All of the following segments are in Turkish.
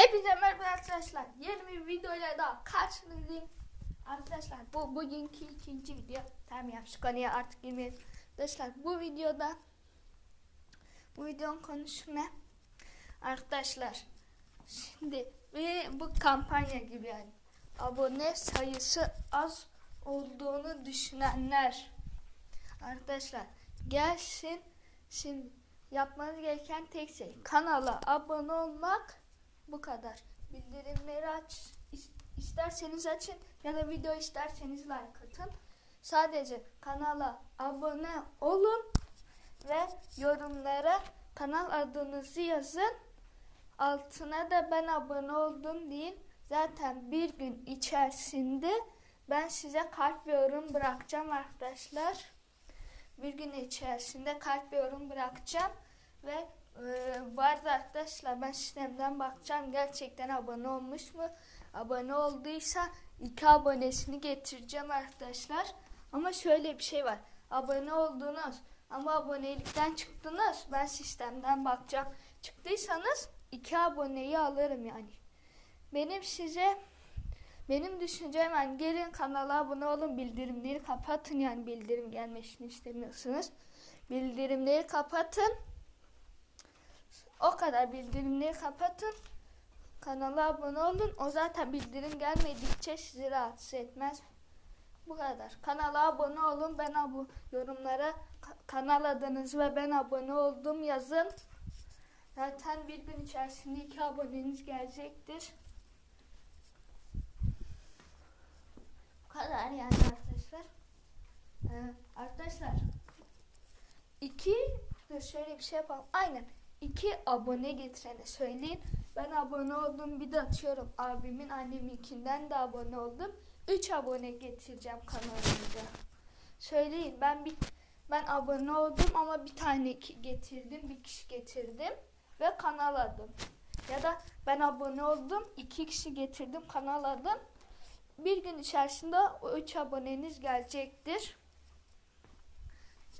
Hepinize merhaba arkadaşlar. Yeni bir videoyla daha karşınızdayım. Arkadaşlar bu bugünkü ikinci video. Tamam ya şu konuya artık girmeyelim. Arkadaşlar bu videoda bu videonun konusu ne? Arkadaşlar şimdi bir, bu kampanya gibi yani. Abone sayısı az olduğunu düşünenler. Arkadaşlar gelsin şimdi yapmanız gereken tek şey kanala abone olmak bu kadar. Bildirimleri aç is- isterseniz açın ya da video isterseniz like atın. Sadece kanala abone olun ve yorumlara kanal adınızı yazın. Altına da ben abone oldum deyin. Zaten bir gün içerisinde ben size kalp ve yorum bırakacağım arkadaşlar. Bir gün içerisinde kalp ve yorum bırakacağım ve arkadaşlar ben sistemden bakacağım gerçekten abone olmuş mu? Abone olduysa iki abonesini getireceğim arkadaşlar. Ama şöyle bir şey var. Abone oldunuz ama abonelikten çıktınız. Ben sistemden bakacağım. Çıktıysanız iki aboneyi alırım yani. Benim size benim düşüncem yani gelin kanala abone olun bildirimleri kapatın yani bildirim gelmesini istemiyorsunuz. Bildirimleri kapatın. O kadar bildirimleri kapatın. Kanala abone olun. O zaten bildirim gelmedikçe sizi rahatsız etmez. Bu kadar. Kanala abone olun. Ben abu yorumlara ka- kanal adınızı ve ben abone oldum yazın. Zaten bir gün içerisinde iki aboneniz gelecektir. Bu kadar yani arkadaşlar. Ee, arkadaşlar iki dur şöyle bir şey yapalım. Aynen. İki abone getirene söyleyin. Ben abone oldum bir de atıyorum. Abimin anneminkinden de abone oldum. Üç abone getireceğim kanalımıza. Söyleyin ben bir ben abone oldum ama bir tane getirdim, bir kişi getirdim ve kanal adım. Ya da ben abone oldum, iki kişi getirdim, kanal adım. Bir gün içerisinde o üç aboneniz gelecektir.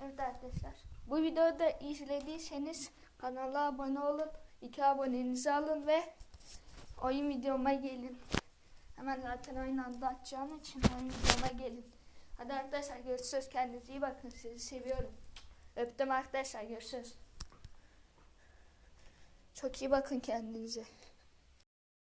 Evet arkadaşlar. Bu videoyu da izlediyseniz kanala abone olun. iki abonenizi alın ve oyun videoma gelin. Hemen zaten aynı anda açacağım için oyun videoma gelin. Hadi arkadaşlar görüşürüz. Kendinize iyi bakın. Sizi seviyorum. Öptüm arkadaşlar. Görüşürüz. Çok iyi bakın kendinize.